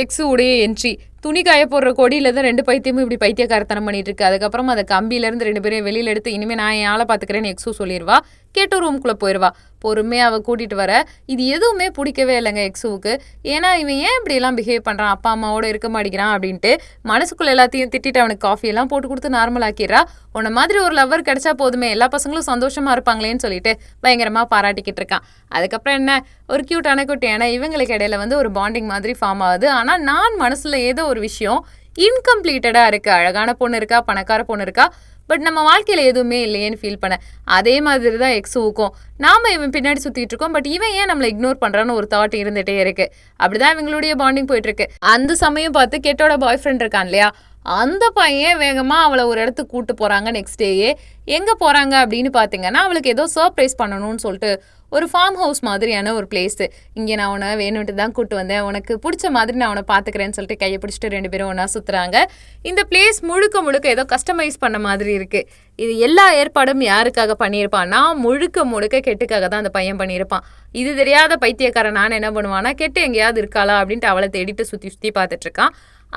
எக்ஸு உடைய என்ட்ரி துணி காய போடுற கொடியில தான் ரெண்டு பைத்தியமும் இப்படி பைத்தியக்காரத்தனம் பண்ணிட்டு இருக்கு அதுக்கப்புறம் அந்த கம்பியிலேருந்து ரெண்டு பேரையும் வெளியில் எடுத்து இனிமேல் நான் என் ஆளை பார்த்துக்கிறேன்னு எக்ஸு சொல்லிடுவா கேட்டு ரூம்குள்ளே போயிடுவா பொறுமையாக அவள் கூட்டிகிட்டு வர. இது எதுவுமே பிடிக்கவே இல்லைங்க எக்ஸுவுக்கு. ஏன்னா இவன் ஏன் இப்படிலாம் பிஹேவ் பண்ணுறான் அப்பா அம்மாவோட இருக்க மாட்டேங்கிறான் அப்படின்ட்டு மனசுக்குள்ளே எல்லாத்தையும் திட்டிட்டு அவனுக்கு காஃபியெல்லாம் போட்டு கொடுத்து நார்மல் ஆக்கிடுறா. உன்ன மாதிரி ஒரு லவ்வர் கிடைச்சா போதுமே. எல்லா பசங்களும் சந்தோஷமா இருப்பாங்களேன்னு சொல்லிட்டு பயங்கரமாக பாராட்டிக்கிட்டு இருக்கான். அதுக்கப்புறம் என்ன? ஒரு க்யூட்டான குட்டி. ஏன்னா இவங்களுக்கு இடையில வந்து ஒரு பாண்டிங் மாதிரி ஃபார்ம் ஆகுது. ஆனால் நான் மனசில் ஏதோ ஒரு விஷயம் இன்கம்ப்ளீட்டடாக இருக்குது அழகான பொண்ணு இருக்கா? பணக்கார பொண்ணு இருக்கா? பட் நம்ம வாழ்க்கையில் எதுவுமே இல்லையேன்னு ஃபீல் பண்ண. அதே மாதிரி தான் எக்ஸுவுக்கும் நாம இவன் பின்னாடி சுற்றிட்டு இருக்கோம். பட் இவன் ஏன் நம்மளை இக்னோர் பண்றான்னு ஒரு தாட் இருந்துகிட்டே இருக்கு. அப்படிதான் இவங்களுடைய பாண்டிங் போயிட்டு இருக்கு. அந்த சமயம் பார்த்து கெட்டோட பாய் ஃப்ரெண்ட் இருக்கான் இல்லையா? அந்த பையன் வேகமா அவளை ஒரு இடத்துக்கு கூப்பிட்டு போறாங்க நெக்ஸ்ட் டேயே எங்கே போகிறாங்க அப்படின்னு பார்த்தீங்கன்னா அவளுக்கு ஏதோ சர்ப்ரைஸ் பண்ணணும்னு சொல்லிட்டு ஒரு ஃபார்ம் ஹவுஸ் மாதிரியான ஒரு பிளேஸு இங்கே நான் உன்னை வேணும்ட்டு தான் கூட்டு வந்தேன். உனக்கு பிடிச்ச மாதிரி நான் உன்னை பார்த்துக்கிறேன்னு சொல்லிட்டு கையை பிடிச்சிட்டு ரெண்டு பேரும் ஒன்றா சுற்றுறாங்க இந்த பிளேஸ் முழுக்க முழுக்க ஏதோ கஸ்டமைஸ் பண்ண மாதிரி இருக்குது இது எல்லா ஏற்பாடும் யாருக்காக பண்ணியிருப்பான்னா முழுக்க முழுக்க கெட்டுக்காக தான் அந்த பையன் பண்ணியிருப்பான். இது தெரியாத பைத்தியக்காரன் நான் என்ன பண்ணுவானா கெட்டு எங்கேயாவது இருக்காளா அப்படின்ட்டு அவளை தேடிட்டு சுற்றி சுற்றி பார்த்துட்ருக்கான்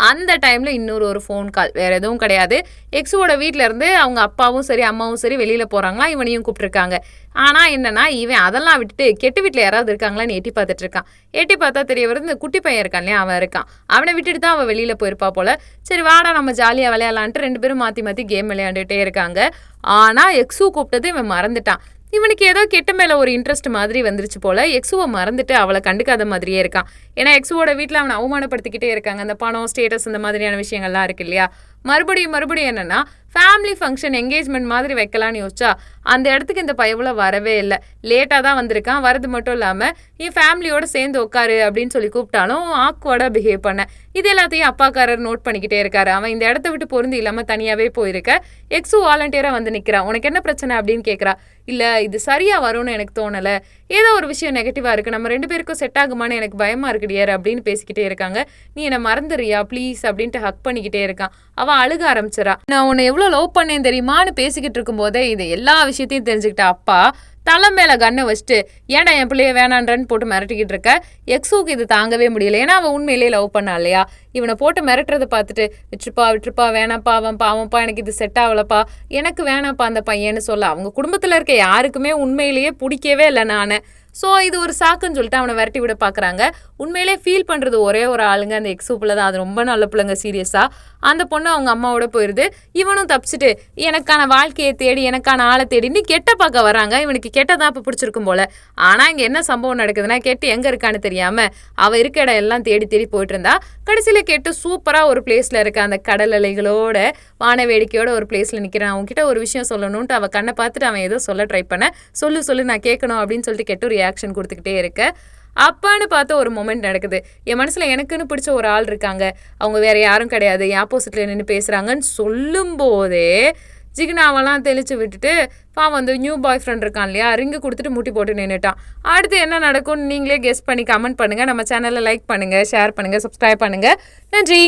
அந்த டைமில் இன்னொரு ஒரு ஃபோன் கால் வேறு எதுவும் கிடையாது. எக்ஸுவோட வீட்டிலேருந்து இருந்து அவங்க அப்பாவும் சரி அம்மாவும் சரி வெளியில் போகிறாங்களா இவனையும் கூப்பிட்டுருக்காங்க. ஆனால் என்னென்னா இவன் அதெல்லாம் விட்டுட்டு கெட்டு வீட்டில் யாராவது இருக்காங்களான்னு எட்டி பார்த்துட்டு இருக்கான். எட்டி பார்த்தா தெரிய வருது இந்த குட்டி பையன் இருக்கான் இல்லையா அவன் இருக்கான். அவனை விட்டுட்டு தான் அவன் வெளியில் போயிருப்பா போல. சரி வாடா நம்ம ஜாலியாக விளையாடலான்ட்டு ரெண்டு பேரும் மாற்றி மாற்றி கேம் விளையாண்டுட்டே இருக்காங்க. ஆனால் எக்ஸு கூப்பிட்டது இவன் மறந்துட்டான். இவனுக்கு ஏதோ கெட்ட மேலே ஒரு இன்ட்ரெஸ்ட் மாதிரி வந்துருச்சு போல. எக்ஸுவை மறந்துட்டு அவளை கண்டுக்காத மாதிரியே இருக்கான். ஏன்னா எக்ஸுவோட வீட்டில் அவனை அவமானப்படுத்திக்கிட்டே இருக்காங்க. அந்த பணம் ஸ்டேட்டஸ் இந்த மாதிரியான விஷயங்கள்லாம் இருக்கு இல்லையா? மறுபடியும் மறுபடியும் என்னன்னா ஃபேமிலி ஃபங்க்ஷன் என்கேஜ்மெண்ட் மாதிரி வைக்கலாம்னு யோசிச்சா அந்த இடத்துக்கு இந்த பயவுல வரவே இல்லை. லேட்டாக தான் வந்திருக்கான். வரது மட்டும் இல்லாமல் என் ஃபேமிலியோட சேர்ந்து உட்காரு அப்படின்னு சொல்லி கூப்பிட்டாலும் ஆக்வர்டாக பிஹேவ் பண்ண. இது எல்லாத்தையும் அப்பாக்காரர் நோட் பண்ணிக்கிட்டே இருக்காரு. அவன் இந்த இடத்த விட்டு பொருந்து இல்லாமல் தனியாகவே போயிருக்க. எக்ஸு வாலண்டியராக வந்து நிற்கிறான் உனக்கு என்ன பிரச்சனை? அப்படின்னு கேட்குறா இல்லை இது சரியாக வரும்னு எனக்கு தோணலை. ஏதோ ஒரு விஷயம் நெகட்டிவாக இருக்குது நம்ம ரெண்டு பேருக்கும் செட் ஆகுமான்னு எனக்கு பயமாக இருக்கு டியர் அப்படின்னு பேசிக்கிட்டே இருக்காங்க. நீ என்னை மறந்துறியா ப்ளீஸ் அப்படின்ட்டு ஹக் பண்ணிக்கிட்டே இருக்கான். அவன் அழுக ஆரம்பிச்சிடா நான் உன்னை எவ்வளோ லவ் பண்ணேன் தெரியுமான்னு பேசிக்கிட்டு இருக்கும்போதே இது எல்லா விஷயத்தையும் தெரிஞ்சுக்கிட்ட அப்பா தலை மேலே கண்ணை வச்சுட்டு ஏன்டா என் பிள்ளைய வேணான்றன்னு போட்டு மிரட்டிக்கிட்டு இருக்க? எக்ஸுக்கு இது தாங்கவே முடியல. ஏன்னா அவன் உண்மையிலேயே லவ் பண்ணா இல்லையா? இவனை போட்டு மிரட்டுறதை பார்த்துட்டு விட்டுருப்பா விட்டுருப்பா வேணாப்பா அவன் பாவம்ப்பா எனக்கு இது செட் ஆகலப்பா. எனக்கு வேணாப்பா அந்த பையன்னு சொல்ல. அவங்க குடும்பத்தில் இருக்க யாருக்குமே உண்மையிலேயே பிடிக்கவே இல்லை நான். ஸோ இது ஒரு சாக்குன்னு சொல்லிட்டு அவனை விரட்டி விட பார்க்குறாங்க. உண்மையிலே ஃபீல் பண்ணுறது ஒரே ஒரு ஆளுங்க. அந்த எக்ஸு பிள்ளை தான். அது ரொம்ப நல்ல பிள்ளைங்க சீரியஸாக அந்த பொண்ணு அவங்க அம்மாவோட போயிடுது இவனும் தப்பிச்சுட்டு எனக்கான வாழ்க்கையை தேடி எனக்கான ஆளை தேடின்னு கெட்ட பார்க்க வராங்க. இவனுக்கு கெட்டதான் இப்போ பிடிச்சிருக்கும் போல. ஆனால் இங்கே என்ன சம்பவம் நடக்குதுன்னா கெட்டு எங்கே இருக்கான்னு தெரியாமல் அவள் இருக்க இடம் எல்லாம் தேடி தேடி போயிட்டு இருந்தா கடைசியில் கெட்டு சூப்பராக ஒரு பிளேஸில் இருக்க அந்த கடல் அலைகளோட வான வேடிக்கையோட ஒரு பிளேஸில் நிற்கிறான் அவன்கிட்ட ஒரு விஷயம் சொல்லணும்ட்டு அவள் கண்ணை பார்த்துட்டு அவன் ஏதோ சொல்ல ட்ரை பண்ண. சொல்லு சொல்லு நான் கேட்கணும் அப்படின்னு சொல்லிட்டு கெட்டு ரியாக்ஷன் கொடுத்துக்கிட்டே இருக்க. அப்பான்னு பார்த்த ஒரு மொமெண்ட் நடக்குது. என் மனசில் எனக்குன்னு பிடிச்ச ஒரு ஆள் இருக்காங்க. அவங்க வேற யாரும் கிடையாது. என் ஆப்போசிட்டில் நின்று பேசுகிறாங்கன்னு சொல்லும்போதே ஜிகினாவெல்லாம் தெளிச்சு விட்டுட்டு பாவம் வந்து நியூ பாய் ஃப்ரெண்ட் இருக்கான் இல்லையா ரிங்கு கொடுத்துட்டு முட்டி போட்டு நின்றுட்டான் அடுத்து என்ன நடக்கும்னு நீங்களே கெஸ் பண்ணி கமெண்ட் பண்ணுங்கள் நம்ம சேனலில் லைக் பண்ணுங்கள் ஷேர் பண்ணுங்கள் சப்ஸ்கிரைப் பண்ணுங்கள் நன்றி!